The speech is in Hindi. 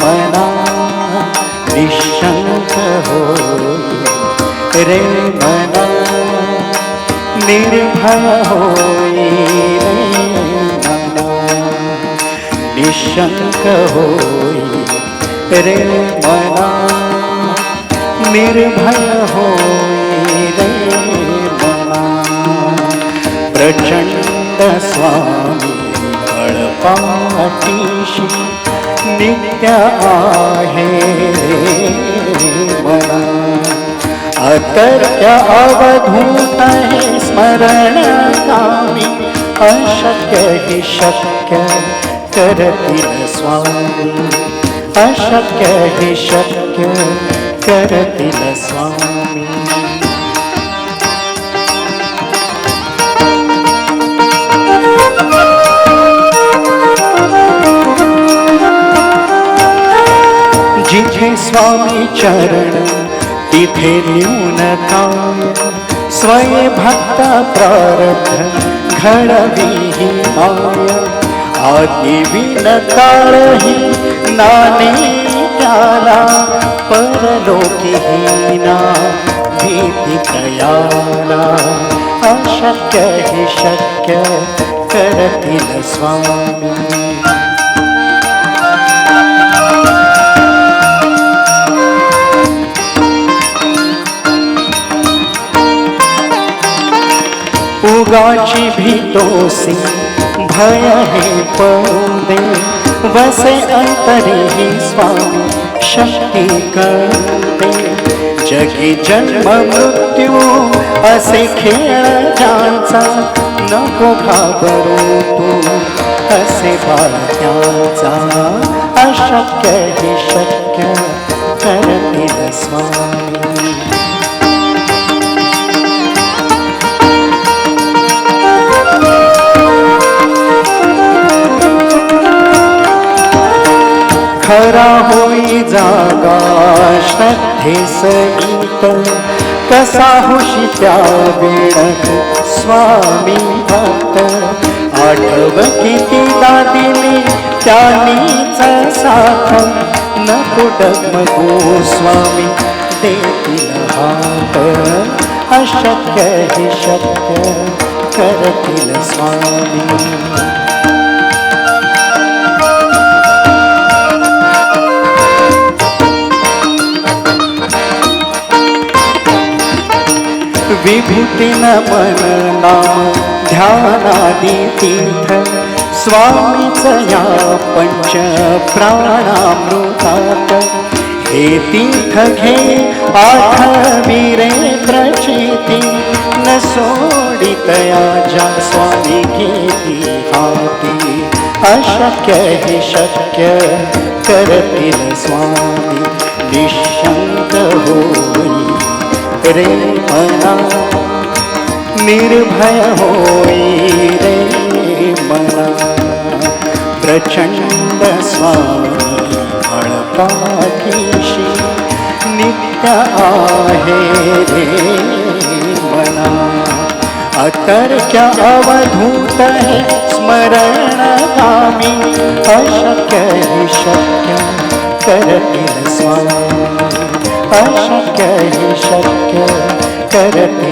मना निशंक हो। रे मना निर्भय हो निशंक हो रे मना निर्भय हो रे मना। प्रचंड स्वामी बळपाठीशी नित्य आहे मना अतर्क्य अवधूत स्मरण कामी अशक्य हि शक्य करतील स्वामी अशक्य हि शक्य करतील स्वामी। स्वामी चरण, तिथे न्यून काय स्वय भक्त प्रारब्ध घडवी माया। आधी विनकाळही नाने त्याला परलोकी हीना, भीती कयाला अशक्य हि शक्य, करतील स्वामी। उगाची भीतोसी भय हे पौदे। वसे अंतरे ही स्वामी शक्ती करते। जगी जन्म मृत्यू, असे खेळ ज्यांचा नको घाबरू तू, असे बाळक्यांचा अशक्य ही शक्य करतील स्वामी। खरा होई जागा श्रद्धे सहित कसा होशी त्या वेळत? स्वामी भक्त आठव किती दिली त्यानीच साथ? न कुटमगो स्वामी देतील हात. अशक्य हे शक्य करतील स्वामी. विभूती मन नाम ध्यानादी तीर्थ स्वामीच या पंच प्राणामृतात हे तीर्थ घे आठवीरे प्रचिती. न सोडितया जा स्वामी घेती हाती. अशक्य हे शक्य करतील स्वामी. निशंक होई मना निर्भय होई रे मना प्रचंड स्वामी बळपाठीशी नित्य आहे रे मना अतर्क्य अवधूत हे स्मरण कामी अशक्य शक्य करतील स्वामी। अशक्य ही शक्य करतील